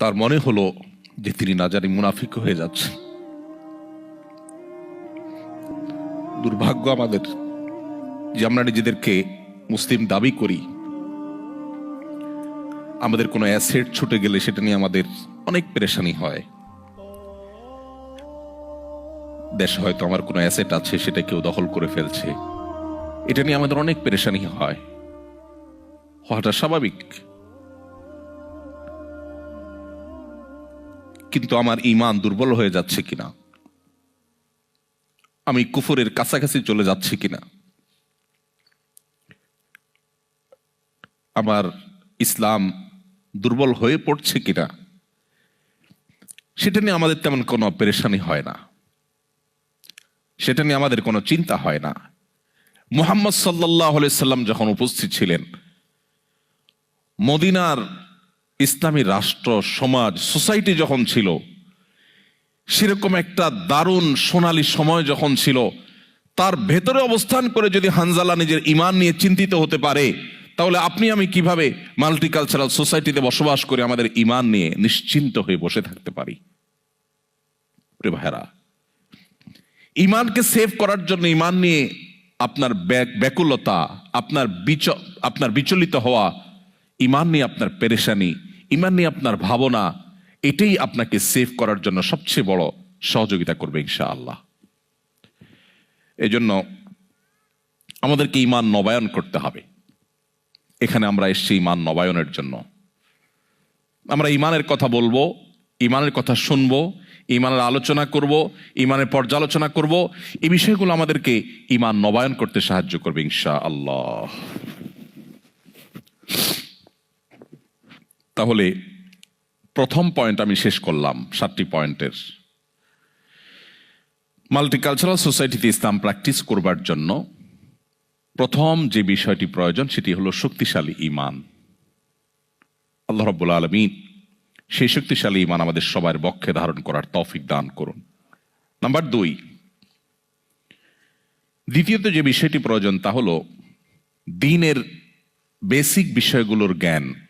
তার মনে হলো যে তিনি না জানি মুনাফিক হয়ে যাচ্ছে দুর্ভাগ্য আমাদের যে আমরা নিজেদেরকে মুসলিম দাবি করি। আমাদের কোনো অ্যাসেট ছুটে গেলে সেটা নিয়ে আমাদের অনেক পেরেশানি হয়। দেশে হয়তো আমার কোনো অ্যাসেট আছে, সেটা কেউ দখল করে ফেলছে। এটা নিয়ে আমাদের অনেক পেরেশানি হয়। হওয়াটা স্বাভাবিক। কিন্তু আমার ইমান দুর্বল হয়ে যাচ্ছে কিনা? আমি কুফরের কাছাকাছি চলে যাচ্ছি কিনা? আমার ইসলাম দুর্বল হয়ে পড়ছে কিনা? সেটা নিয়ে আমাদের তেমন কোনো পেরেশানি হয় না। সেটা নিয়ে আমাদের কোনো চিন্তা হয় না। মুহাম্মদ সাল্লাহ সাল্লাম যখন উপস্থিত ছিলেন, মদিনার ইসলামী রাষ্ট্র, সমাজ, সোসাইটি যখন ছিল, সেরকম একটা দারুণ সোনালি সময় যখন ছিল, তার ভেতরে অবস্থান করে যদি হানজালা নিজের ইমান নিয়ে চিন্তিত হতে পারে, তাহলে আপনি আমি কীভাবে মাল্টিকালচারাল সোসাইটিতে বসবাস করে আমাদের ইমান নিয়ে নিশ্চিন্ত হয়ে বসে থাকতে পারি? ভাইরা ইমানকে সেভ করার জন্য ইমান নিয়ে আপনার ব্যাক- ব্যাকুলতা, আপনার বিচ, আপনার বিচলিত হওয়া, ইমান নিয়ে আপনার পেরেশানি ইমান নিয়ে আপনার ভাবনা, এটাই আপনাকে সেভ করার জন্য সবচেয়ে বড় সহযোগিতা করবে ইনশাআল্লাহ। এই জন্য আমাদেরকে ইমান নবায়ন করতে হবে। এখানে আমরা এসছি ইমান নবায়নের জন্য। আমরা ইমানের কথা বলব, ইমানের কথা শুনব, ইমানের আলোচনা করব, ইমানের পর্যালোচনা করব, এই বিষয়গুলো আমাদেরকে ইমান নবায়ন করতে সাহায্য করবে ইনশা আল্লাহ তাহলে প্রথম পয়েন্ট আমি শেষ করলাম, সাতটি পয়েন্টের। মাল্টিকালচারাল সোসাইটিতে ইসলাম প্র্যাকটিস করবার জন্য প্রথম যে বিষয়টি প্রয়োজন সেটি হলো শক্তিশালী ইমান। আল্লাহ রব্বুল আলমিন সেই শক্তিশালী ইমান আমাদের সবার বক্ষে ধারণ করার তৌফিক দান করুন। নাম্বার দুই, দ্বিতীয়ত যে বিষয়টি প্রয়োজন তা হলো দিনের বেসিক বিষয়গুলোর জ্ঞান।